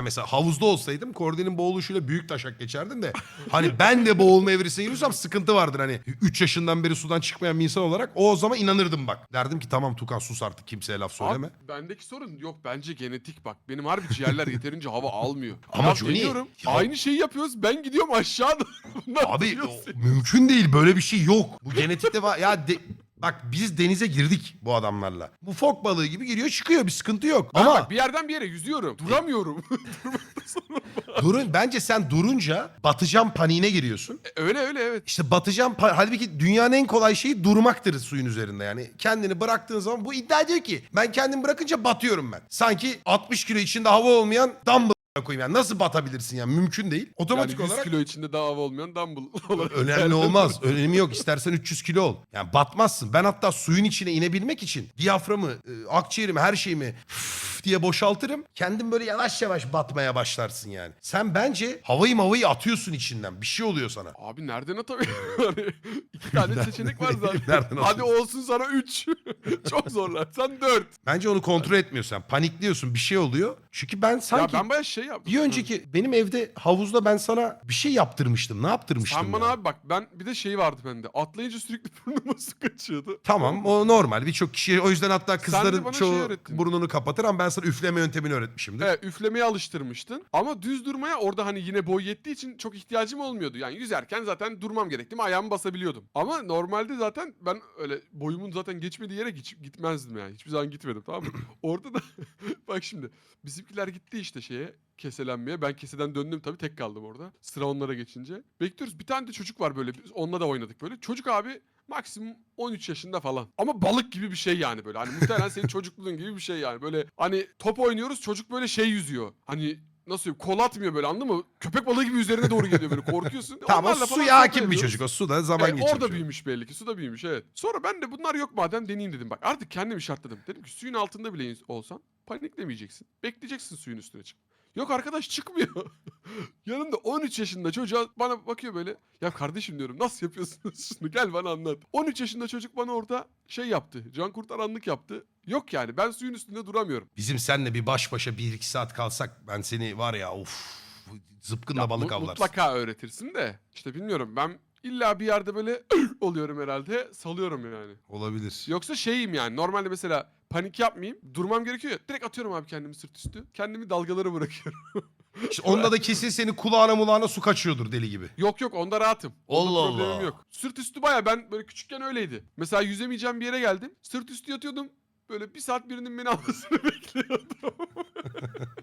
Ya mesela havuzda olsaydım Kordi'nin boğuluşuyla büyük taşak geçerdim de hani ben de boğulma evresine giriyorsam sıkıntı vardır hani 3 yaşından beri sudan çıkmayan bir insan olarak o zaman inanırdım bak. Derdim ki tamam Tukan sus artık kimseye laf söyleme. Abi, bendeki sorun yok bence genetik bak. Benim harbi ciğerler yeterince hava almıyor. Ama Ya Johnny, ya- Aynı şeyi yapıyoruz. Ben gidiyorum aşağıda. Bunlar Abi o- mümkün değil böyle bir şey yok. Bu genetikte var ya de- bak biz denize girdik bu adamlarla. Bu fok balığı gibi giriyor çıkıyor bir sıkıntı yok. Ben Ama bak bir yerden bir yere yüzüyorum. Duramıyorum. durun bence sen durunca batacağım paniğine giriyorsun. öyle öyle evet. İşte batacağım pa- halbuki dünyanın en kolay şeyi durmaktır suyun üzerinde yani. Kendini bıraktığın zaman bu iddia diyor ki ben kendimi bırakınca batıyorum ben. Sanki 60 kilo içinde hava olmayan dumbbell koyayım yani nasıl batabilirsin yani mümkün değil. Otomatik yani 100 olarak kilo içinde daha hava olmayan dumbbell olarak. önemli olmaz. Önemi yok. İstersen 300 kilo ol. Yani batmazsın. Ben hatta suyun içine inebilmek için diyaframı, e, akciğerimi, her şeyimi diye boşaltırım. Kendim böyle yavaş yavaş batmaya başlarsın yani. Sen bence havayı mavayı atıyorsun içinden. Bir şey oluyor sana. Abi nereden atabilirim? Hani iki tane seçenek var zaten. Nereden Hadi atıyorsun? olsun sana 3. Çok zorlarsan 4. Bence onu kontrol etmiyorsun. Sen panikliyorsun. Bir şey oluyor. Çünkü ben Ya sanki ben bayağı şey yaptım. bir önceki benim evde havuzda ben sana bir şey yaptırmıştım. Ne yaptırmıştım Sen bana ya? abi bak ben bir de şey vardı bende. Atlayınca sürekli burnuma su kaçıyordu. Tamam o normal. Birçok kişi o yüzden hatta kızların bana şey çoğu öğrettin. burnunu kapatır ama ben sana üfleme yöntemini öğretmişimdir. Evet üflemeye alıştırmıştın. Ama düz durmaya orada hani yine boy yettiği için çok ihtiyacım olmuyordu. Yani yüzerken zaten durmam gerekti mi ayağımı basabiliyordum. Ama normalde zaten ben öyle boyumun zaten geçmediği yere hiç gitmezdim yani. Hiçbir zaman gitmedim tamam mı? orada da bak şimdi bizimkiler gitti işte şeye keselenmeye. Ben keseden döndüm tabii tek kaldım orada. Sıra onlara geçince. Bekliyoruz bir tane de çocuk var böyle. Onunla da oynadık böyle. Çocuk abi maksimum 13 yaşında falan. Ama balık gibi bir şey yani böyle. Hani muhtemelen senin çocukluğun gibi bir şey yani. Böyle hani top oynuyoruz çocuk böyle şey yüzüyor. Hani nasıl diyeyim kol atmıyor böyle anladın mı? Köpek balığı gibi üzerine doğru geliyor böyle korkuyorsun. Tamam o Onlarla falan suya hakim sohbet bir ediyoruz. çocuk. O suda zaman Evet, geçirmiş. orada o. büyümüş belli ki. Suda büyümüş evet. Sonra ben de bunlar yok madem deneyeyim dedim. Bak artık kendimi şartladım. Dedim ki suyun altında bile olsan paniklemeyeceksin. Bekleyeceksin suyun üstüne çık. Yok arkadaş çıkmıyor. Yanımda 13 yaşında çocuğa bana bakıyor böyle. Ya kardeşim diyorum nasıl yapıyorsunuz şunu gel bana anlat. 13 yaşında çocuk bana orada şey yaptı. Can kurtaranlık yaptı. Yok yani ben suyun üstünde duramıyorum. Bizim seninle bir baş başa bir iki saat kalsak ben seni var ya of zıpkınla Ya balık mu- avlarsın. Mutlaka öğretirsin de. işte bilmiyorum ben illa bir yerde böyle oluyorum herhalde salıyorum yani. Olabilir. Yoksa şeyim yani normalde mesela panik yapmayayım durmam gerekiyor ya direkt atıyorum abi kendimi sırt üstü. Kendimi dalgalara bırakıyorum. İşte onda da kesin senin kulağına mulağına su kaçıyordur deli gibi. yok yok onda rahatım. Onda Allah problemim Allah. yok. Sırt üstü baya ben böyle küçükken öyleydi. Mesela yüzemeyeceğim bir yere geldim. Sırt üstü yatıyordum. Böyle bir saat birinin beni almasını bekliyordum.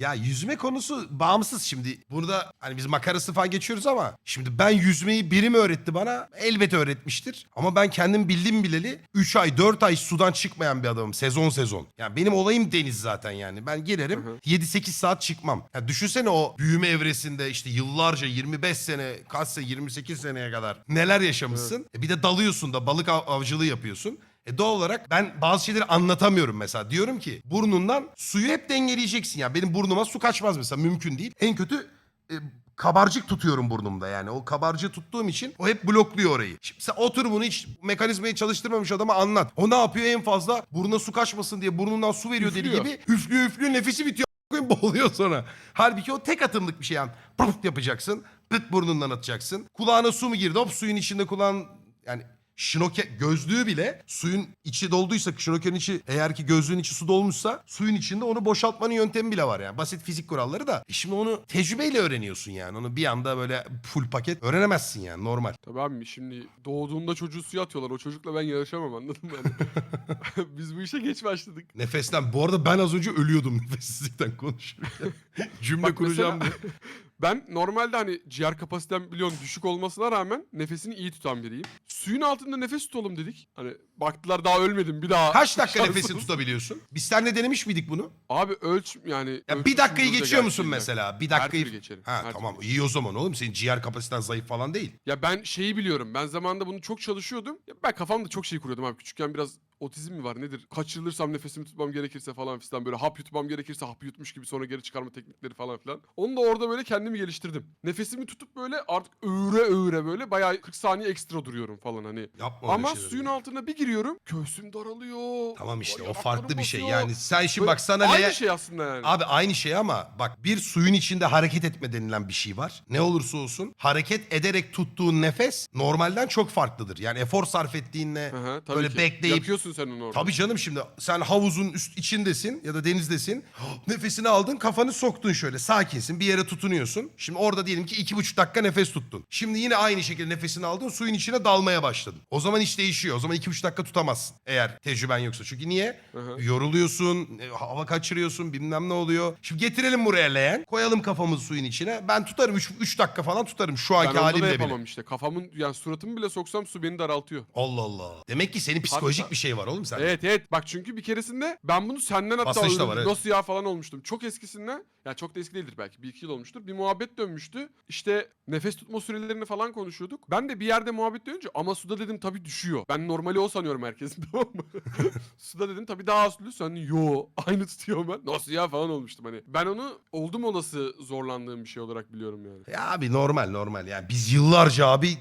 Ya yüzme konusu bağımsız şimdi. Burada hani biz makarası falan geçiyoruz ama şimdi ben yüzmeyi biri mi öğretti bana? Elbet öğretmiştir. Ama ben kendim bildim bileli 3 ay 4 ay sudan çıkmayan bir adamım sezon sezon. Yani benim olayım deniz zaten yani. Ben girerim Hı hı. 7-8 saat çıkmam. Ya düşünsene o büyüme evresinde işte yıllarca 25 sene kaç sene 28 seneye kadar neler yaşamışsın. E bir de dalıyorsun da balık av- avcılığı yapıyorsun. E doğal olarak ben bazı şeyleri anlatamıyorum mesela. Diyorum ki burnundan suyu hep dengeleyeceksin. Ya benim burnuma su kaçmaz mesela mümkün değil. En kötü e, kabarcık tutuyorum burnumda yani. O kabarcığı tuttuğum için o hep blokluyor orayı. Şimdi sen otur bunu hiç mekanizmayı çalıştırmamış adama anlat. O ne yapıyor en fazla burnuna su kaçmasın diye burnundan su veriyor deli Üflüyor. gibi. Üflüyor üflüyor nefesi bitiyor. a**ayım, Boğuluyor sonra. Halbuki o tek atımlık bir şey yani. Pırt yapacaksın. Pıt burnundan atacaksın. Kulağına su mu girdi? Hop suyun içinde kulağın yani şnoke gözlüğü bile suyun içi dolduysa şnokerin içi eğer ki gözlüğün içi su dolmuşsa suyun içinde onu boşaltmanın yöntemi bile var yani. Basit fizik kuralları da. E şimdi onu tecrübeyle öğreniyorsun yani. Onu bir anda böyle full paket öğrenemezsin yani normal. Tabii abi şimdi doğduğunda çocuğu suya atıyorlar. O çocukla ben yarışamam anladın mı? Yani Biz bu işe geç başladık. Nefesten bu arada ben az önce ölüyordum nefessizlikten konuşurken. Cümle Bak kuracağım mesela- diye. Ben normalde hani ciğer kapasitem biliyorsun düşük olmasına rağmen nefesini iyi tutan biriyim. Suyun altında nefes tutalım dedik. Hani baktılar daha ölmedim bir daha. Kaç dakika şansım- nefesi tutabiliyorsun? Biz seninle denemiş miydik bunu? Abi ölç yani. Ya bir dakikayı geçiyor musun mesela? Bir Her dakikayı... türlü geçerim. Ha her tamam türlü. iyi o zaman oğlum. Senin ciğer kapasiten zayıf falan değil. Ya ben şeyi biliyorum. Ben zamanında bunu çok çalışıyordum. Ya ben kafamda çok şey kuruyordum abi. Küçükken biraz otizm mi var nedir? Kaçırılırsam nefesimi tutmam gerekirse falan filan böyle hap yutmam gerekirse hap yutmuş gibi sonra geri çıkarma teknikleri falan filan. Onu da orada böyle kendimi geliştirdim. Nefesimi tutup böyle artık öğre öğre böyle bayağı 40 saniye ekstra duruyorum falan hani. Yapma öyle Ama şeyleri suyun ya. altına bir giriyorum göğsüm daralıyor. Tamam işte o yanaklarım farklı bir şey. basıyor. Yani sen şimdi Böyle bak sana Aynı ne... şey aslında yani. Abi aynı şey ama bak bir suyun içinde hareket etme denilen bir şey var. Ne olursa olsun hareket ederek tuttuğun nefes normalden çok farklıdır. Yani efor sarf ettiğinle Hı hı, tabii böyle ki. bekleyip Yapıyorsun sen onu orada. Tabii canım şimdi sen havuzun üst içindesin ya da denizdesin. Nefesini aldın kafanı soktun şöyle sakinsin bir yere tutunuyorsun. Şimdi orada diyelim ki iki buçuk dakika nefes tuttun. Şimdi yine aynı şekilde nefesini aldın suyun içine dalmaya başladın. O zaman iş değişiyor. O zaman iki buçuk dakika tutamazsın eğer tecrüben yoksa. Çünkü niye? Hı hı. Yoruluyorsun, e, hava kaçırıyorsun bilmem ne oluyor. Şimdi getirelim buraya leğen. Koyalım kafamızı suyun içine. Ben tutarım 3 dakika falan tutarım şu Ben anki da halimle bile. yapamam işte. Kafamın yani suratımı bile soksam su beni daraltıyor. Allah Allah. Demek ki senin psikolojik Hatta- bir şey var oğlum sende. Evet evet bak çünkü bir keresinde ben bunu senden hatta var, evet. nasıl ya falan olmuştum. Çok eskisinden ya çok da eski değildir belki bir iki yıl olmuştur. Bir muhabbet dönmüştü. İşte nefes tutma sürelerini falan konuşuyorduk. Ben de bir yerde muhabbet dönünce ama suda dedim tabii düşüyor. Ben normali o sanıyorum herkesin tamam mı? suda dedim tabii daha az tutuyor. Sen yo aynı tutuyor ben. Nasıl ya falan olmuştum hani. Ben onu oldum olası zorlandığım bir şey olarak biliyorum yani. Ya abi normal normal yani biz yıllarca abi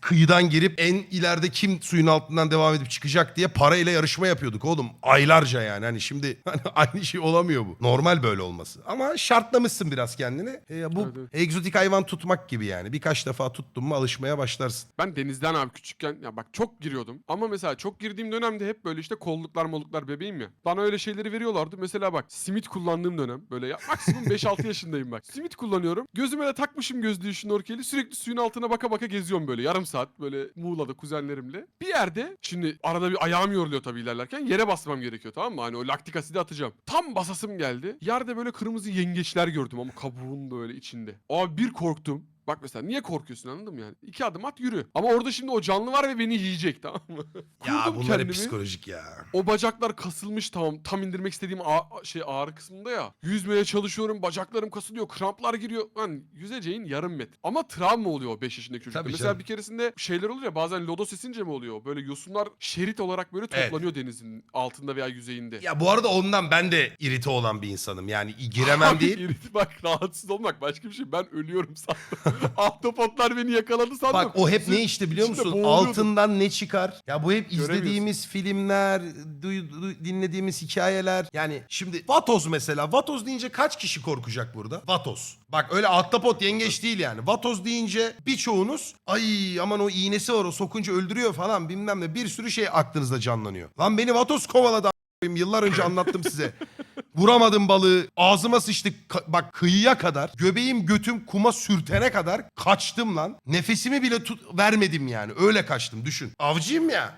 kıyıdan girip en ileride kim suyun altından devam edip çıkacak diye parayla yarışma yapıyorduk oğlum. Aylarca yani hani şimdi hani aynı şey olamıyor bu. Normal böyle olması. Ama şartlamışsın biraz kendini. E, bu Evet, egzotik hayvan tutmak gibi yani. Birkaç defa tuttun mu alışmaya başlarsın. Ben denizden abi küçükken ya bak çok giriyordum. Ama mesela çok girdiğim dönemde hep böyle işte kolluklar molluklar bebeğim ya. Bana öyle şeyleri veriyorlardı. Mesela bak simit kullandığım dönem böyle ya maksimum 5-6 yaşındayım bak. Simit kullanıyorum. Gözüme de takmışım gözlüğü şnorkeli. Sürekli suyun altına baka baka geziyorum böyle yarım saat böyle Muğla'da kuzenlerimle. Bir yerde şimdi arada bir ayağım yoruluyor tabii ilerlerken yere basmam gerekiyor tamam mı? Hani o laktik asidi atacağım. Tam basasım geldi. Yerde böyle kırmızı yengeçler gördüm ama kabuğun böyle içinde. Abi bir korktum. Bak mesela niye korkuyorsun anladın mı yani? İki adım at yürü. Ama orada şimdi o canlı var ve beni yiyecek tamam mı? Ya Kurdum bunlar hep kendimi. psikolojik ya. O bacaklar kasılmış tamam. Tam indirmek istediğim ağ- şey ağrı kısmında ya. Yüzmeye çalışıyorum. Bacaklarım kasılıyor. Kramplar giriyor. Lan yüzeceğin yarım metre. Ama travma oluyor o 5 yaşındaki çocukta. Tabii Mesela canım. bir keresinde şeyler oluyor ya bazen lodos esince mi oluyor? Böyle yosunlar şerit olarak böyle Evet. toplanıyor denizin altında veya yüzeyinde. Ya bu arada ondan ben de irite olan bir insanım. Yani giremem Abi, değil. iriti Bak rahatsız olmak başka bir şey. Ben ölüyorum sandım. Ahtapotlar beni yakaladı sandım. Bak o hep ne işte biliyor içinde musun? boğuluyordum. Altından ne çıkar? Ya bu hep izlediğimiz filmler, duy- dinlediğimiz hikayeler. Yani şimdi Vatoz mesela. Vatoz deyince kaç kişi korkacak burada? Vatoz. Bak öyle ahtapot yengeç değil yani. Vatoz deyince birçoğunuz ay aman o iğnesi var o sokunca öldürüyor falan bilmem ne bir sürü şey aklınızda canlanıyor. Lan beni Vatoz kovaladı a**ayım. Yıllar önce anlattım size. Vuramadım balığı. Ağzıma sıçtı. Ka- bak kıyıya kadar. Göbeğim götüm kuma sürtene kadar kaçtım lan. Nefesimi bile tut vermedim yani. Öyle kaçtım düşün. Avcıyım ya.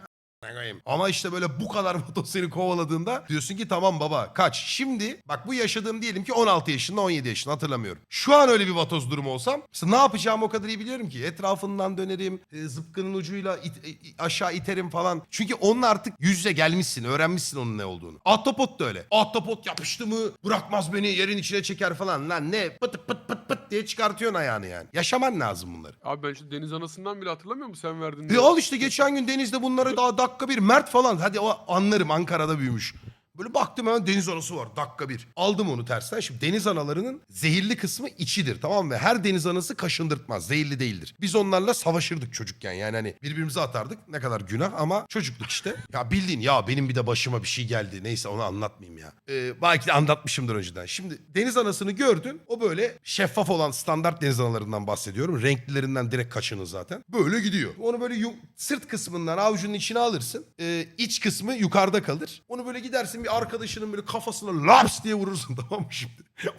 Ama işte böyle bu kadar motor seni kovaladığında diyorsun ki tamam baba kaç. Şimdi bak bu yaşadığım diyelim ki 16 yaşında 17 yaşında hatırlamıyorum. Şu an öyle bir vatoz durumu olsam mesela ne yapacağımı o kadar iyi biliyorum ki. Etrafından dönerim, e, zıpkının ucuyla it- e, aşağı iterim falan. Çünkü onunla artık yüz yüze gelmişsin, öğrenmişsin onun ne olduğunu. Ahtapot da öyle. Ahtapot yapıştı mı bırakmaz beni yerin içine çeker falan. Lan ne pıt pıt pıt pıt diye çıkartıyorsun ayağını yani. Yaşaman lazım bunları. Abi ben şu deniz anasından bile hatırlamıyor musun sen verdin? E al işte geçen gün denizde bunları daha dakika bir Mert falan hadi o anlarım Ankara'da büyümüş. Böyle baktım hemen deniz anası var dakika bir. Aldım onu tersten. Şimdi deniz analarının zehirli kısmı içidir tamam mı? Her deniz anası kaşındırtmaz. Zehirli değildir. Biz onlarla savaşırdık çocukken yani hani birbirimize atardık. Ne kadar günah ama çocukluk işte. Ya bildiğin ya benim bir de başıma bir şey geldi. Neyse onu anlatmayayım ya. Ee, belki de anlatmışımdır önceden. Şimdi deniz anasını gördün. O böyle şeffaf olan standart deniz analarından bahsediyorum. Renklilerinden direkt kaçının zaten. Böyle gidiyor. Onu böyle yu- sırt kısmından avucunun içine alırsın. Ee, iç kısmı yukarıda kalır. Onu böyle gidersin bir arkadaşının böyle kafasına laps diye vurursun tamam mı şimdi?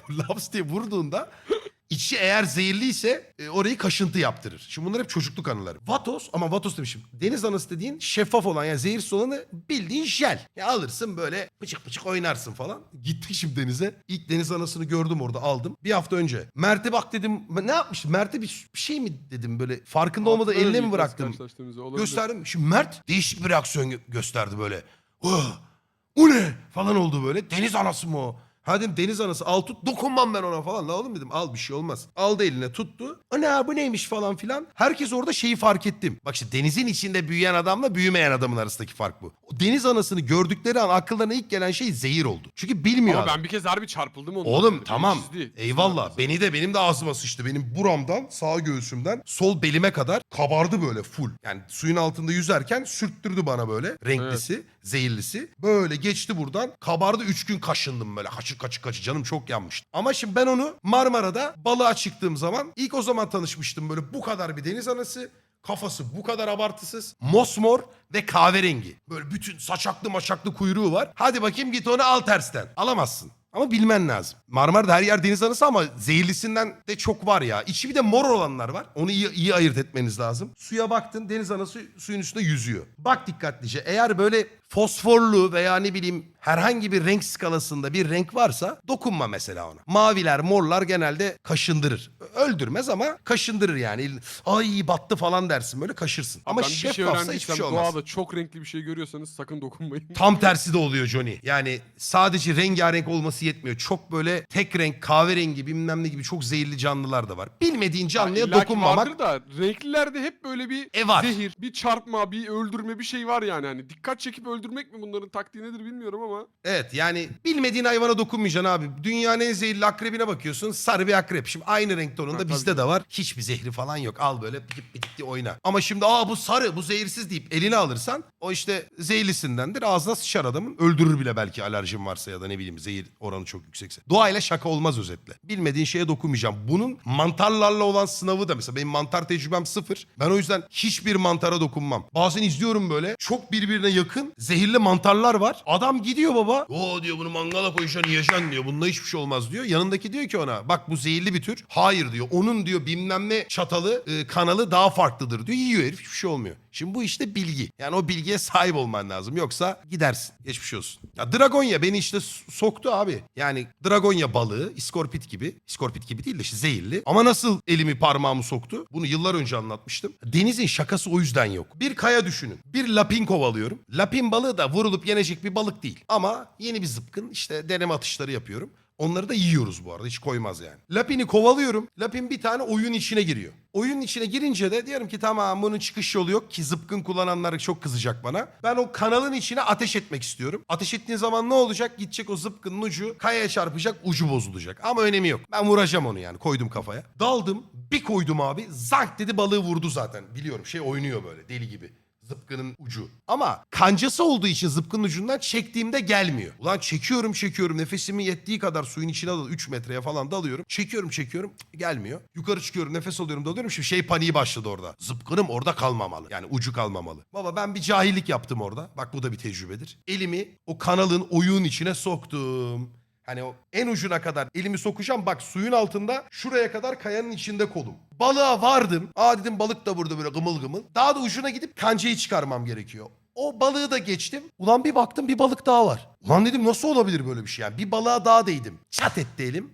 O laps diye vurduğunda içi eğer zehirliyse e, orayı kaşıntı yaptırır. Şimdi bunlar hep çocukluk anıları. Vatos ama vatos demişim. Deniz anası dediğin şeffaf olan yani zehirsiz olanı bildiğin jel. Ya alırsın böyle pıçık pıçık oynarsın falan. Gittik şimdi denize. İlk deniz anasını gördüm orada aldım. Bir hafta önce. Mert'e bak dedim. Ne yapmış? Mert'e bir, şey mi dedim böyle. Farkında olmadan eline mi bıraktım? Gösterdim. Şimdi Mert değişik bir reaksiyon gö- gösterdi böyle. "Oh, o ne? Falan oldu böyle. Deniz anası mı o? Ha dedim deniz anası al tut dokunmam ben ona falan. La oğlum dedim al bir şey olmaz. Aldı eline tuttu. Ana bu neymiş falan filan. Herkes orada şeyi fark ettim. Bak işte denizin içinde büyüyen adamla büyümeyen adamın arasındaki fark bu. O deniz anasını gördükleri an akıllarına ilk gelen şey zehir oldu. Çünkü bilmiyor Ama adam. ben bir kez harbi çarpıldım ondan. Oğlum Beni tamam eyvallah beni de benim de ağzıma sıçtı. Benim buramdan sağ göğsümden sol belime kadar kabardı böyle full. Yani suyun altında yüzerken sürttürdü bana böyle renklisi, zehirlisi. Böyle geçti buradan kabardı 3 gün kaşındım böyle kaçı kaçı kaçı canım çok yanmıştı. Ama şimdi ben onu Marmara'da balığa çıktığım zaman ilk o zaman tanışmıştım böyle bu kadar bir deniz anası. Kafası bu kadar abartısız. Mosmor ve kahverengi. Böyle bütün saçaklı maçaklı kuyruğu var. Hadi bakayım git onu al tersten. Alamazsın. Ama bilmen lazım. Marmara'da her yer deniz anası ama zehirlisinden de çok var ya. İçi bir de mor olanlar var. Onu iyi, iyi ayırt etmeniz lazım. Suya baktın deniz anası suyun üstünde yüzüyor. Bak dikkatlice. Eğer böyle fosforlu veya ne bileyim herhangi bir renk skalasında bir renk varsa dokunma mesela ona. Maviler, morlar genelde kaşındırır. Öldürmez ama kaşındırır yani. Ay battı falan dersin böyle kaşırsın. Ama ben şey şeffafsa hiçbir öğrendiysem şey olmaz. doğada çok renkli bir şey görüyorsanız sakın dokunmayın. Tam tersi de oluyor Johnny. Yani sadece rengarenk olması yetmiyor. Çok böyle tek renk, kahverengi bilmem ne gibi çok zehirli canlılar da var. Bilmediğin canlıya ki dokunmamak da renklilerde hep böyle bir E var. zehir, bir çarpma, bir öldürme bir şey var yani. Hani dikkat çekip öldürmek mi bunların taktiği nedir bilmiyorum ama. Evet yani bilmediğin hayvana dokunmayacaksın abi. Dünyanın en zehirli akrebine bakıyorsun sarı bir akrep. Şimdi aynı renk tonunda Ha, bizde de var. Hiçbir zehri falan yok. Al böyle bitip diye oyna. Ama şimdi aa bu sarı bu zehirsiz deyip eline alırsan o işte zehirlisindendir. Ağzına sıçar adamın. Öldürür bile belki alerjin varsa ya da ne bileyim zehir oranı çok yüksekse. Doğayla şaka olmaz özetle. Bilmediğin şeye dokunmayacağım. Bunun mantarlarla olan sınavı da mesela benim mantar tecrübem sıfır. Ben o yüzden hiçbir mantara dokunmam. Bazen izliyorum böyle çok birbirine yakın zehirli mantarlar var. Adam gidiyor baba. O diyor bunu mangala koyacaksın yiyeceksin diyor. Bununla hiçbir şey olmaz diyor. Yanındaki diyor ki ona bak bu zehirli bir tür. Hayır diyor. Onun diyor bilmem ne çatalı e, kanalı daha farklıdır diyor. Yiyor herif hiçbir şey olmuyor. Şimdi bu işte bilgi. Yani o bilgiye sahip olman lazım. Yoksa gidersin. Geçmiş olsun. Ya Dragonya beni işte soktu abi. Yani Dragonya balığı, iskorpit gibi. İskorpit gibi değil de işte zehirli. Ama nasıl elimi parmağımı soktu? Bunu yıllar önce anlatmıştım. Denizin şakası o yüzden yok. Bir kaya düşünün. Bir lapin kovalıyorum. Lapin balığı da vurulup yenecek bir balık değil. Ama yeni bir zıpkın işte deneme atışları yapıyorum. Onları da yiyoruz bu arada hiç koymaz yani. Lapini kovalıyorum. Lapin bir tane oyun içine giriyor. Oyunun içine girince de diyorum ki tamam bunun çıkış yolu yok ki zıpkın kullananlar çok kızacak bana. Ben o kanalın içine ateş etmek istiyorum. Ateş ettiğin zaman ne olacak? Gidecek o zıpkının ucu kayaya çarpacak ucu bozulacak. Ama önemi yok. Ben vuracağım onu yani koydum kafaya. Daldım bir koydum abi zank dedi balığı vurdu zaten. Biliyorum şey oynuyor böyle deli gibi zıpkının ucu. Ama kancası olduğu için zıpkının ucundan çektiğimde gelmiyor. Ulan çekiyorum çekiyorum nefesimin yettiği kadar suyun içine dal 3 metreye falan dalıyorum. Çekiyorum çekiyorum gelmiyor. Yukarı çıkıyorum nefes alıyorum dalıyorum. Şimdi şey paniği başladı orada. Zıpkınım orada kalmamalı. Yani ucu kalmamalı. Baba ben bir cahillik yaptım orada. Bak bu da bir tecrübedir. Elimi o kanalın oyuğun içine soktum. Hani o en ucuna kadar elimi sokacağım. Bak suyun altında şuraya kadar kayanın içinde kolum. Balığa vardım. Aa dedim balık da burada böyle gımıl gımıl. Daha da ucuna gidip kancayı çıkarmam gerekiyor. O balığı da geçtim. Ulan bir baktım bir balık daha var. Ulan dedim nasıl olabilir böyle bir şey yani. Bir balığa daha değdim. Çat etti elim.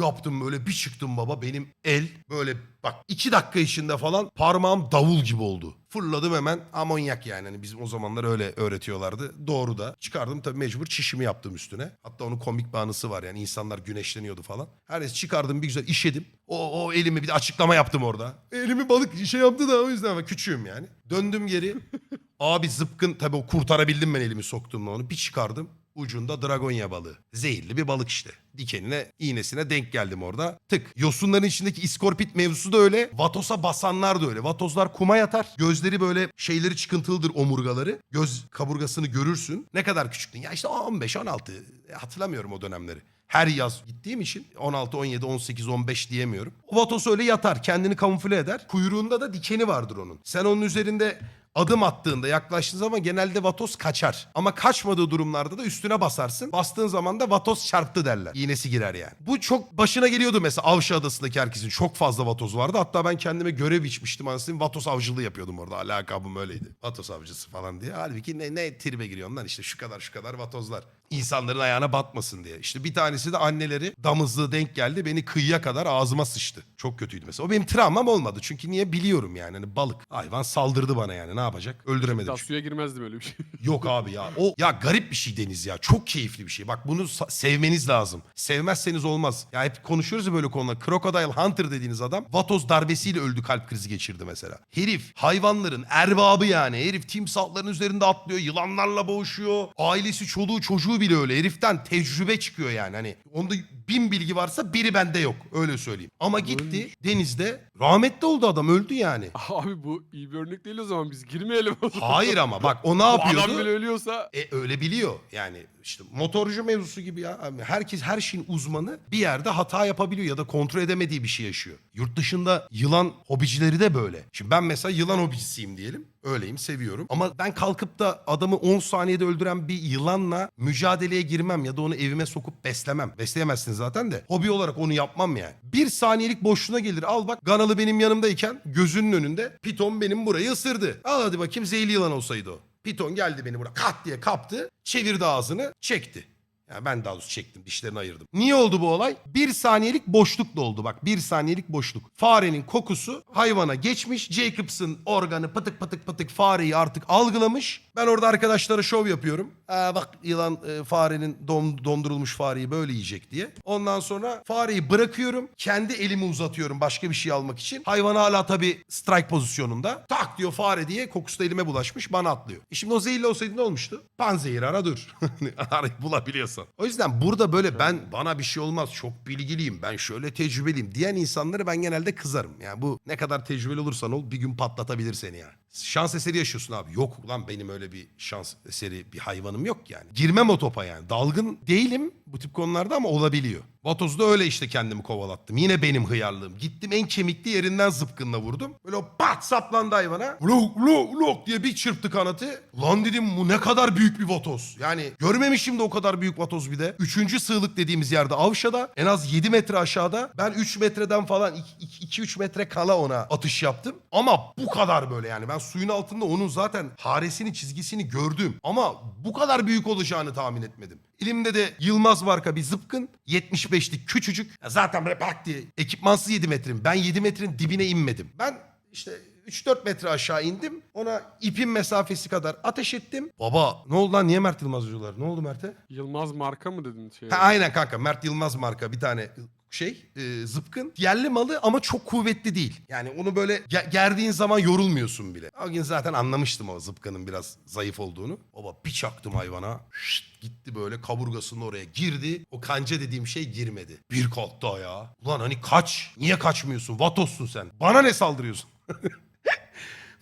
Yaptım böyle bir çıktım baba benim el böyle bak iki dakika içinde falan parmağım davul gibi oldu. Fırladım hemen amonyak yani hani bizim o zamanlar öyle öğretiyorlardı. Doğru da çıkardım tabii mecbur çişimi yaptım üstüne. Hatta onun komik bir anısı var yani insanlar güneşleniyordu falan. Her neyse çıkardım bir güzel işedim. O, o elimi bir de açıklama yaptım orada. Elimi balık şey yaptı da o yüzden ama küçüğüm yani. Döndüm geri. Abi zıpkın tabii o kurtarabildim ben elimi soktuğumla onu bir çıkardım. Ucunda dragonya balığı. Zehirli bir balık işte. Dikenine, iğnesine denk geldim orada. Tık. Yosunların içindeki iskorpit mevzusu da öyle. Vatosa basanlar da öyle. Vatozlar kuma yatar. Gözleri böyle şeyleri çıkıntılıdır omurgaları. Göz kaburgasını görürsün. Ne kadar küçüktün? Ya işte 15, 16. E, Hatırlamıyorum o dönemleri. Her yaz gittiğim için 16, 17, 18, 15 diyemiyorum. O vatos öyle yatar. Kendini kamufle eder. Kuyruğunda da dikeni vardır onun. Sen onun üzerinde adım attığında yaklaştığın zaman genelde vatoz kaçar. Ama kaçmadığı durumlarda da üstüne basarsın. Bastığın zaman da vatoz çarptı derler. İğnesi girer yani. Bu çok başına geliyordu mesela Avşa Adası'ndaki herkesin. Çok fazla vatoz vardı. Hatta ben kendime görev biçmiştim. Anasını vatoz avcılığı yapıyordum orada. Lakabım öyleydi. Vatoz avcısı falan diye. Halbuki ne, ne tribe giriyorsun lan işte şu kadar şu kadar vatozlar. İnsanların ayağına batmasın diye. İşte bir tanesi de anneleri damızlığı denk geldi. Beni kıyıya kadar ağzıma sıçtı. Çok kötüydü mesela. O benim travmam olmadı. Çünkü niye biliyorum yani. Hani balık. Hayvan saldırdı bana yani. Ne yapacak? Öldüremedim. Çünkü. suya girmezdim öyle bir şey. Yok abi ya. O ya garip bir şey deniz ya. Çok keyifli bir şey. Bak bunu sa- sevmeniz lazım. Sevmezseniz olmaz. Ya hep konuşuyoruz ya böyle konular. Crocodile Hunter dediğiniz adam vatoz darbesiyle öldü kalp krizi geçirdi mesela. Herif hayvanların erbabı yani. Herif timsahların üzerinde atlıyor. Yılanlarla boğuşuyor. Ailesi, çoluğu, çocuğu bile öyle. Heriften tecrübe çıkıyor yani. Hani onda bin bilgi varsa biri bende yok. Öyle söyleyeyim. Ama gitti denizde rahmetli oldu adam. Öldü yani. Abi bu iyi bir örnek değil o zaman biz girmeyelim o zaman. Hayır ama bak o ne Bu yapıyordu? adam bile ölüyorsa E öyle biliyor. Yani işte motorcu mevzusu gibi ya. Herkes her şeyin uzmanı bir yerde hata yapabiliyor ya da kontrol edemediği bir şey yaşıyor. Yurt dışında yılan hobicileri de böyle. Şimdi ben mesela yılan hobicisiyim diyelim. Öyleyim, seviyorum. Ama ben kalkıp da adamı 10 saniyede öldüren bir yılanla mücadeleye girmem ya da onu evime sokup beslemem. Besleyemezsiniz zaten de. Hobi olarak onu yapmam yani. Bir saniyelik boşluğuna gelir. Al bak Ganalı benim yanımdayken gözünün önünde piton benim burayı ısırdı. Al hadi bakayım zehirli yılan olsaydı o. Piton geldi beni buraya kat diye kaptı. Çevirdi ağzını çekti. Yani ben daha doğrusu çektim dişlerini ayırdım. Niye oldu bu olay? Bir saniyelik boşlukla oldu bak bir saniyelik boşluk. Farenin kokusu hayvana geçmiş. Jacobs'ın organı pıtık pıtık pıtık fareyi artık algılamış. Ben orada arkadaşlara şov yapıyorum. Aa, bak yılan e, farenin don- dondurulmuş fareyi böyle yiyecek diye. Ondan sonra fareyi bırakıyorum. Kendi elimi uzatıyorum başka bir şey almak için. Hayvan hala tabii strike pozisyonunda. Tak diyor fare diye kokusu da elime bulaşmış bana atlıyor. E şimdi o zehirli olsaydı ne olmuştu? Panzehir ara dur. Arayıp bulabiliyorsan. O yüzden burada böyle ben bana bir şey olmaz çok bilgiliyim ben şöyle tecrübeliyim diyen insanları ben genelde kızarım. Yani bu ne kadar tecrübeli olursan ol bir gün patlatabilir seni yani. Şans eseri yaşıyorsun abi. Yok lan benim öyle bir şans eseri bir hayvanım yok yani. Girmem o topa yani. Dalgın değilim bu tip konularda ama olabiliyor. Vatoz'da öyle işte kendimi kovalattım. Yine benim hıyarlığım. Gittim en kemikli yerinden zıpkınla vurdum. Böyle o pat saplandı hayvana. Lok lok lok diye bir çırptı kanatı. Lan dedim bu ne kadar büyük bir vatoz. Yani görmemişim de o kadar büyük vatoz bir de. Üçüncü sığlık dediğimiz yerde Avşa'da en az 7 metre aşağıda. Ben 3 metreden falan 2-3 metre kala ona atış yaptım. Ama bu kadar böyle yani. Ben suyun altında onun zaten haresini çizgisini gördüm. Ama bu kadar büyük olacağını tahmin etmedim. Elimde de Yılmaz marka bir zıpkın. 75'lik küçücük. Ya Zaten böyle bak diye ekipmansız 7 metrim. Ben 7 metrenin dibine inmedim. Ben işte 3-4 metre aşağı indim. Ona ipin mesafesi kadar ateş ettim. Baba ne oldu lan niye Mert Yılmaz diyorlar? Ne oldu Mert'e? Yılmaz marka mı dedin şey? Ha, aynen kanka Mert Yılmaz marka bir tane şey e, zıpkın. Yerli malı ama çok kuvvetli değil. Yani onu böyle ge- gerdiğin zaman yorulmuyorsun bile. O gün zaten anlamıştım o zıpkının biraz zayıf olduğunu. Baba bir çaktım hayvana. Şşt, gitti böyle kaburgasının oraya girdi. O kanca dediğim şey girmedi. Bir kalktı ayağa. Ulan hani kaç. Niye kaçmıyorsun? Vatossun sen. Bana ne saldırıyorsun?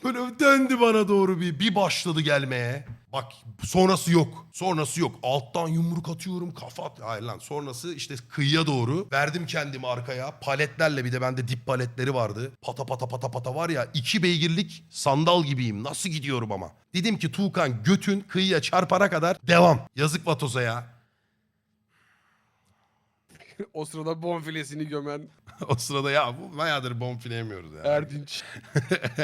Böyle döndü bana doğru bir, bir başladı gelmeye. Bak sonrası yok. Sonrası yok. Alttan yumruk atıyorum kafa. Hayır lan sonrası işte kıyıya doğru. Verdim kendimi arkaya. Paletlerle bir de bende dip paletleri vardı. Pata pata pata pata var ya iki beygirlik sandal gibiyim. Nasıl gidiyorum ama. Dedim ki Tuğkan götün kıyıya çarpana kadar devam. Yazık Vatoz'a ya. o sırada bonfilesini gömen o sırada ya bu bayağıdır bonfile yemiyoruz ya. Erdinç.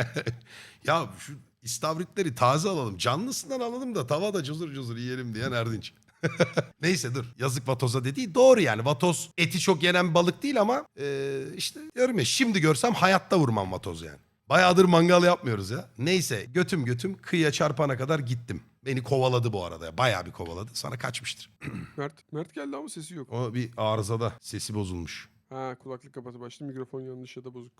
ya şu istavritleri taze alalım. Canlısından alalım da tavada cızır cızır yiyelim diyen Erdinç. Neyse dur. Yazık vatoza dediği doğru yani. Vatoz eti çok yenen bir balık değil ama e, işte diyorum ya şimdi görsem hayatta vurmam vatoz yani. Bayağıdır mangal yapmıyoruz ya. Neyse götüm götüm kıyıya çarpana kadar gittim. Beni kovaladı bu arada ya. Bayağı bir kovaladı. Sonra kaçmıştır. Mert, Mert geldi ama sesi yok. O bir arızada. Sesi bozulmuş. Ha kulaklık kapatıp açtım mikrofon yanlış ya da bozuk.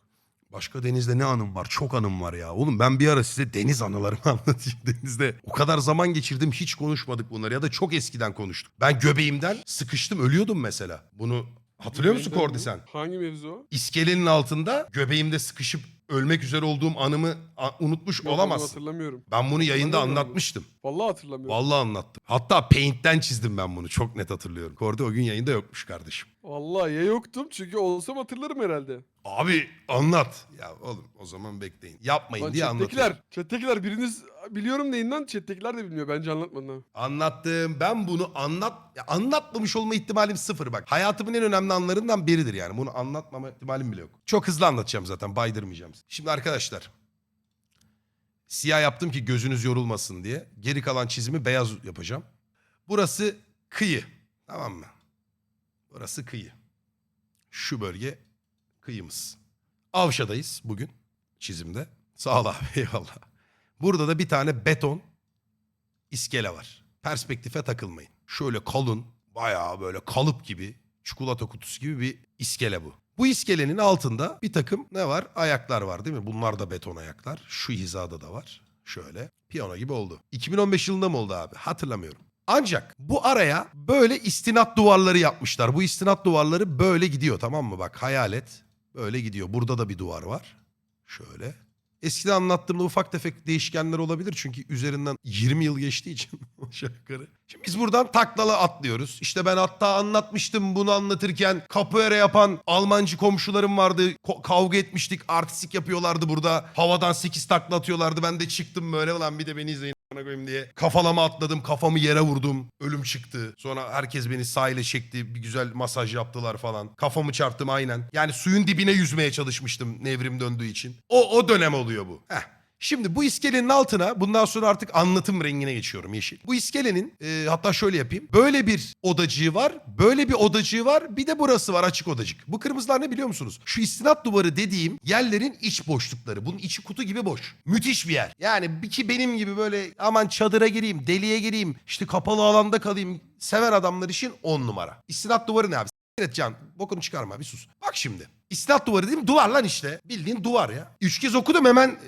Başka denizde ne anım var? Çok anım var ya. Oğlum ben bir ara size deniz anılarımı anlatayım. Denizde o kadar zaman geçirdim hiç konuşmadık bunları ya da çok eskiden konuştuk. Ben göbeğimden sıkıştım ölüyordum mesela. Bunu hatırlıyor musun Kordi sen? Hangi mevzu o? İskelenin altında göbeğimde sıkışıp ölmek üzere olduğum anımı a- unutmuş Yok, onu olamazsın. Hatırlamıyorum. Ben bunu yayında Hatırlamıyorum. anlatmıştım. Vallahi hatırlamıyorum. Vallahi anlattım. Hatta Paint'ten çizdim ben bunu. Çok net hatırlıyorum. Kordi o gün yayında yokmuş kardeşim. Vallahi ya yoktum çünkü olsam hatırlarım herhalde. Abi anlat. Ya oğlum o zaman bekleyin. Yapmayın Lan diye anlatıyorum. chat'tekiler, chat'tekiler biriniz biliyorum deyin lan chat'tekiler de bilmiyor. Bence anlatmadın. Anlattım. Ben bunu anlat ya anlatmamış olma ihtimalim sıfır bak. Hayatımın en önemli anlarından biridir yani. Bunu anlatmama ihtimalim bile yok. Çok hızlı anlatacağım zaten. Baydırmayacağım. Şimdi arkadaşlar. Siyah yaptım ki gözünüz yorulmasın diye. Geri kalan çizimi beyaz yapacağım. Burası kıyı. Tamam mı? Burası kıyı. Şu bölge kıyımız. Avşa'dayız bugün çizimde. Sağ ol abi eyvallah. Burada da bir tane beton iskele var. Perspektife takılmayın. Şöyle kalın, bayağı böyle kalıp gibi, çikolata kutusu gibi bir iskele bu. Bu iskelenin altında bir takım ne var? Ayaklar var değil mi? Bunlar da beton ayaklar. Şu hizada da var. Şöyle. Piyano gibi oldu. 2015 yılında mı oldu abi? Hatırlamıyorum. Ancak bu araya böyle istinat duvarları yapmışlar. Bu istinat duvarları böyle gidiyor tamam mı? Bak hayal et. Böyle gidiyor. Burada da bir duvar var. Şöyle. Eskiden anlattığımda ufak tefek değişkenler olabilir. Çünkü üzerinden 20 yıl geçtiği için aşağı yukarı. Şimdi biz buradan taklala atlıyoruz. İşte ben hatta anlatmıştım bunu anlatırken. Capoeira yapan Almancı komşularım vardı. Ko- kavga etmiştik. Artistik yapıyorlardı burada. Havadan 8 takla atıyorlardı. Ben de çıktım böyle. Ulan bir de beni izleyin a**ına koyayım diye. Kafalama atladım. Kafamı yere vurdum. Ölüm çıktı. Sonra herkes beni sahile çekti. Bir güzel masaj yaptılar falan. Kafamı çarptım aynen. Yani suyun dibine yüzmeye çalışmıştım nevrim döndüğü için. O, o dönem oluyor bu. Heh. Şimdi bu iskelenin altına bundan sonra artık anlatım rengine geçiyorum yeşil. Bu iskelenin e, hatta şöyle yapayım. Böyle bir odacığı var. Böyle bir odacığı var. Bir de burası var açık odacık. Bu kırmızılar ne biliyor musunuz? Şu istinat duvarı dediğim yerlerin iç boşlukları. Bunun içi kutu gibi boş. Müthiş bir yer. Yani bir ki benim gibi böyle aman çadıra gireyim, deliye gireyim, işte kapalı alanda kalayım. Sever adamlar için on numara. İstinat duvarı ne abi? Evet Can bokunu çıkarma bir sus. Bak şimdi. İstinat duvarı değil mi? Duvar lan işte. Bildiğin duvar ya. Üç kez okudum hemen.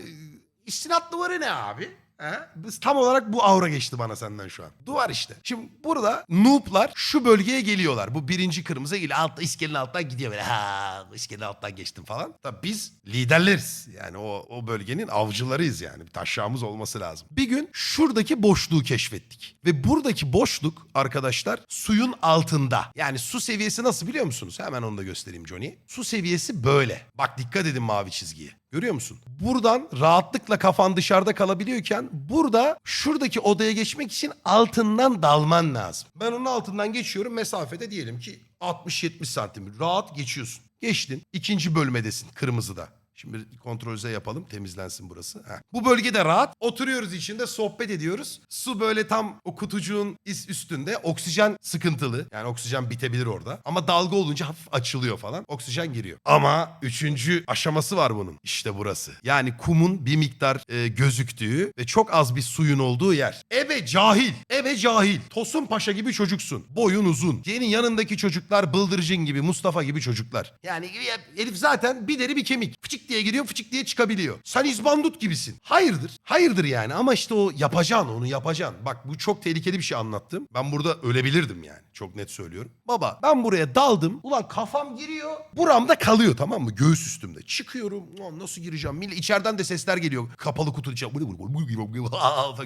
İstinat duvarı ne abi? He? Biz tam olarak bu aura geçti bana senden şu an. Duvar işte. Şimdi burada noob'lar şu bölgeye geliyorlar. Bu birinci kırmızı geliyor. Altta iskelenin alttan gidiyor böyle. Ha, iskelenin alttan geçtim falan. Tabii biz liderleriz. Yani o, o bölgenin avcılarıyız yani. Bir taşağımız olması lazım. Bir gün şuradaki boşluğu keşfettik. Ve buradaki boşluk arkadaşlar suyun altında. Yani su seviyesi nasıl biliyor musunuz? Hemen onu da göstereyim Johnny. Su seviyesi böyle. Bak dikkat edin mavi çizgiye. Görüyor musun? Buradan rahatlıkla kafan dışarıda kalabiliyorken burada şuradaki odaya geçmek için altından dalman lazım. Ben onun altından geçiyorum mesafede diyelim ki 60-70 santim rahat geçiyorsun. Geçtin ikinci bölmedesin kırmızıda. Şimdi kontrol Z yapalım temizlensin burası. Heh. Bu bölgede rahat. Oturuyoruz içinde sohbet ediyoruz. Su böyle tam o kutucuğun üstünde. Oksijen sıkıntılı. Yani oksijen bitebilir orada. Ama dalga olunca hafif açılıyor falan. Oksijen giriyor. Ama üçüncü aşaması var bunun. İşte burası. Yani kumun bir miktar e, gözüktüğü ve çok az bir suyun olduğu yer. Ebe cahil. Ebe cahil. Tosun Paşa gibi çocuksun. Boyun uzun. Senin yanındaki çocuklar bıldırcın gibi, Mustafa gibi çocuklar. Yani Elif zaten bir deri bir kemik. Fıçık diye giriyor, fıçık diye çıkabiliyor. Sen izbandut gibisin. Hayırdır? Hayırdır yani ama işte o yapacaksın onu yapacaksın. Bak bu çok tehlikeli bir şey anlattım. Ben burada ölebilirdim yani. Çok net söylüyorum. Baba ben buraya daldım. Ulan kafam giriyor. Buramda kalıyor tamam mı? Göğüs üstümde. Çıkıyorum. Ulan nasıl gireceğim? Millet içeriden de sesler geliyor. Kapalı kutu içi.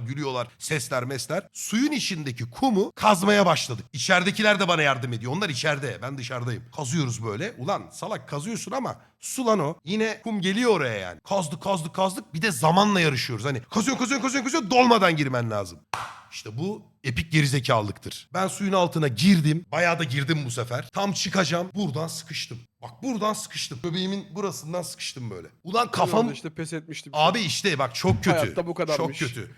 Gülüyorlar. Sesler mesler. Suyun içindeki kumu kazmaya başladık. İçeridekiler de bana yardım ediyor. Onlar içeride. Ben dışarıdayım. Kazıyoruz böyle. Ulan salak kazıyorsun ama su lan o. Yine kum geliyor oraya yani. Kazdık kazdık kazdık. Bir de zamanla yarışıyoruz. Hani kazıyor kazıyor kazıyor kazıyor dolmadan girmen lazım. İşte bu epik gerizekalılıktır. Ben suyun altına girdim. Bayağı da girdim bu sefer. Tam çıkacağım. Buradan sıkıştım. Bak buradan sıkıştım. Göbeğimin burasından sıkıştım böyle. Ulan Kafam kafam... işte pes etmiştim. Abi işte bak çok kötü. Hayatta bu kadarmış. Çok kötü.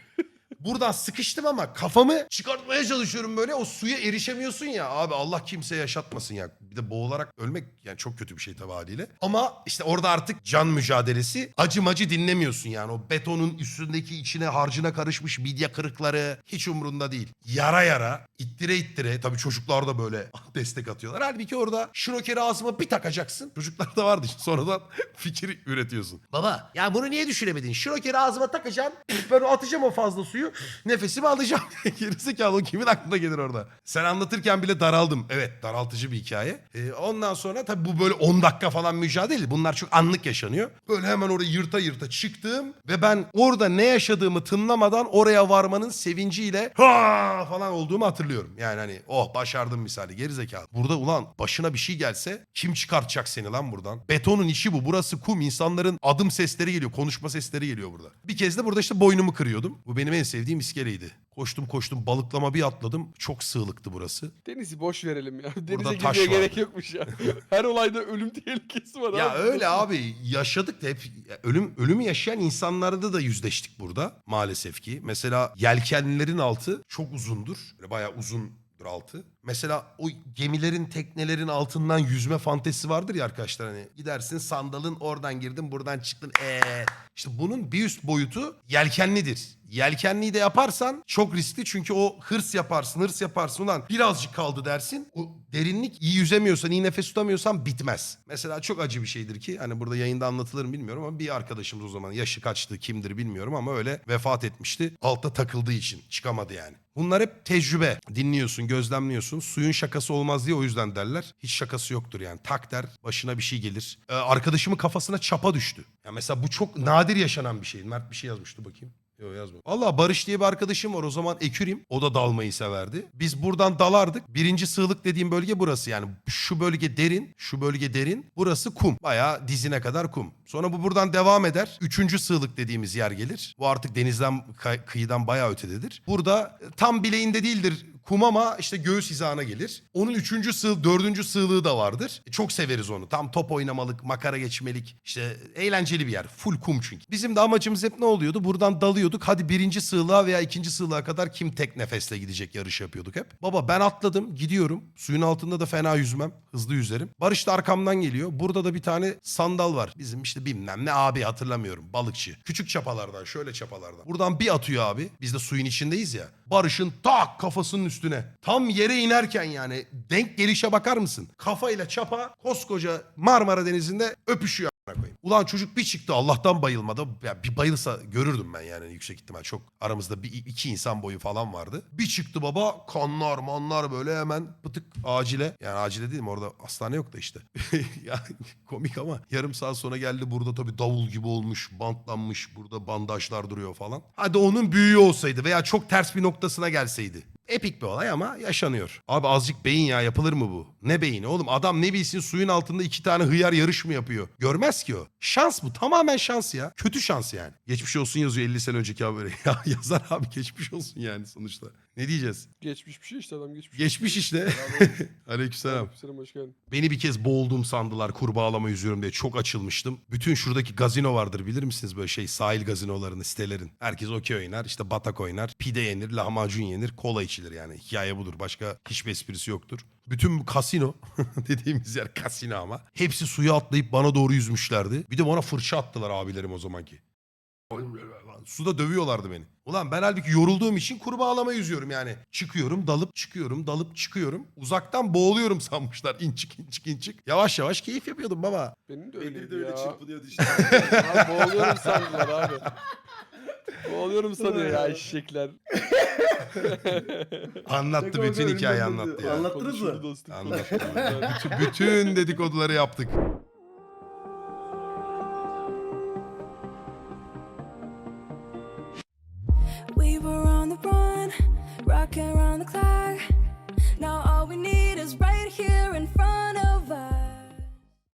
Buradan sıkıştım ama kafamı çıkartmaya çalışıyorum böyle. O suya erişemiyorsun ya. Abi Allah kimseye yaşatmasın ya. Bir de boğularak ölmek yani çok kötü bir şey tabii haliyle. Ama işte orada artık can mücadelesi. Acı macı dinlemiyorsun yani. O betonun üstündeki içine harcına karışmış midye kırıkları hiç umrunda değil. Yara yara ittire ittire. Tabii çocuklar da böyle destek atıyorlar. Halbuki orada şirokeri ağzıma bir takacaksın. Çocuklar da vardı işte sonradan fikir üretiyorsun. Baba ya bunu niye düşünemedin? Şirokeri ağzıma takacağım. Ben atacağım o fazla suyu. Nefesimi alacağım. Gerizekalı o kimin aklına gelir orada? Sen anlatırken bile daraldım. Evet daraltıcı bir hikaye. Ee, ondan sonra tabii bu böyle 10 dakika falan mücadele. Bunlar çok anlık yaşanıyor. Böyle hemen oraya yırta yırta çıktım. Ve ben orada ne yaşadığımı tınlamadan oraya varmanın sevinciyle ha falan olduğumu hatırlıyorum. Yani hani oh başardım misali gerizekalı. Burada ulan başına bir şey gelse kim çıkartacak seni lan buradan? Betonun işi bu. Burası kum. İnsanların adım sesleri geliyor. Konuşma sesleri geliyor burada. Bir kez de burada işte boynumu kırıyordum. Bu benim en sevdiğim iskeleydi. Koştum koştum balıklama bir atladım. Çok sığlıktı burası. Denizi boş verelim ya. Denize Burada taş girmeye gerek vardı. yokmuş ya. Her olayda ölüm tehlikesi var Ya abi. öyle abi yaşadık da hep ölüm ölümü yaşayan insanlarda da yüzleştik burada maalesef ki. Mesela yelkenlilerin altı çok uzundur. Böyle bayağı uzun altı. Mesela o gemilerin, teknelerin altından yüzme fantezisi vardır ya arkadaşlar hani. Gidersin sandalın oradan girdin buradan çıktın. Ee, işte bunun bir üst boyutu yelkenlidir. Yelkenliyi de yaparsan çok riskli çünkü o hırs yaparsın, hırs yaparsın. Ulan birazcık kaldı dersin. O derinlik iyi yüzemiyorsan, iyi nefes tutamıyorsan bitmez. Mesela çok acı bir şeydir ki hani burada yayında anlatılır mı bilmiyorum ama bir arkadaşımız o zaman yaşı kaçtı, kimdir bilmiyorum ama öyle vefat etmişti. Altta takıldığı için çıkamadı yani. Bunlar hep tecrübe. Dinliyorsun, gözlemliyorsun. Suyun şakası olmaz diye o yüzden derler. Hiç şakası yoktur yani. Tak der, başına bir şey gelir. Ee, arkadaşımın kafasına çapa düştü. Ya mesela bu çok nadir yaşanan bir şey. Mert bir şey yazmıştı bakayım. Yok yazmıyor. Allah Barış diye bir arkadaşım var o zaman ekürim. O da dalmayı severdi. Biz buradan dalardık. Birinci sığlık dediğim bölge burası yani. Şu bölge derin, şu bölge derin. Burası kum. Bayağı dizine kadar kum. Sonra bu buradan devam eder. Üçüncü sığlık dediğimiz yer gelir. Bu artık denizden, kıyıdan bayağı ötededir. Burada tam bileğinde değildir kum ama işte göğüs hizana gelir. Onun üçüncü sığ, dördüncü sığlığı da vardır. E, Çok severiz onu. Tam top oynamalık, makara geçmelik, işte eğlenceli bir yer. Full kum çünkü. Bizim de amacımız hep ne oluyordu? Buradan dalıyorduk. Hadi birinci sığlığa veya ikinci sığlığa kadar kim tek nefesle gidecek yarış yapıyorduk hep. Baba ben atladım, gidiyorum. Suyun altında da fena yüzmem. Hızlı yüzerim. Barış da arkamdan geliyor. Burada da bir tane sandal var. Bizim işte bilmem ne abi hatırlamıyorum. Balıkçı. Küçük çapalardan, şöyle çapalardan. Buradan bir atıyor abi. Biz de suyun içindeyiz ya. Barış'ın tak kafasının üstüne. Tam yere inerken yani denk gelişe bakar mısın? Kafayla çapa koskoca Marmara Denizi'nde öpüşüyor. Ulan çocuk bir çıktı Allah'tan bayılmadı. Ya bir bayılsa görürdüm ben yani yüksek ihtimal. Çok aramızda bir iki insan boyu falan vardı. Bir çıktı baba kanlar manlar böyle hemen pıtık acile. Yani acile değil mi orada hastane yok da işte. ya komik ama yarım saat sonra geldi burada tabii davul gibi olmuş bantlanmış burada bandajlar duruyor falan. Hadi onun büyüğü olsaydı veya çok ters bir noktasına gelseydi. Epik bir olay ama yaşanıyor. Abi azıcık beyin ya yapılır mı bu? Ne beyni oğlum adam ne bilsin suyun altında iki tane hıyar yarış mı yapıyor? Görmez ki o. Şans bu tamamen şans ya. Kötü şans yani. Geçmiş olsun yazıyor 50 sene önceki haberi. Ya yazar abi geçmiş olsun yani sonuçta. Ne diyeceğiz? Geçmiş bir şey işte adam geçmiş. Geçmiş işte. Aleykümselam. Selam hoş geldin. Beni bir kez boğuldum sandılar kurbağalama yüzüyorum diye çok açılmıştım. Bütün şuradaki gazino vardır bilir misiniz böyle şey sahil gazinolarını sitelerin. Herkes okey oynar işte batak oynar pide yenir lahmacun yenir kola içilir yani hikaye budur başka hiçbir esprisi yoktur. Bütün kasino dediğimiz yer kasino ama hepsi suya atlayıp bana doğru yüzmüşlerdi. Bir de bana fırça attılar abilerim o zamanki. Suda dövüyorlardı beni. Ulan ben halbuki yorulduğum için kurbağalama yüzüyorum yani. Çıkıyorum, dalıp çıkıyorum, dalıp çıkıyorum. Uzaktan boğuluyorum sanmışlar. İnçik inçik inçik. Yavaş yavaş keyif yapıyordum baba. Benim de Benim öyleydi de öyle ya. çırpınıyordu işte. Abi boğuluyorum sandılar abi. Boğuluyorum sanıyor ya eşekler. Anlattı bütün hikayeyi anlattı ya. Anlattınız Konuşurdu mı? dostum. Anlattı. bütün, bütün dedikoduları yaptık. We were on the run, rocking around the clock. Now all we need is right here in front of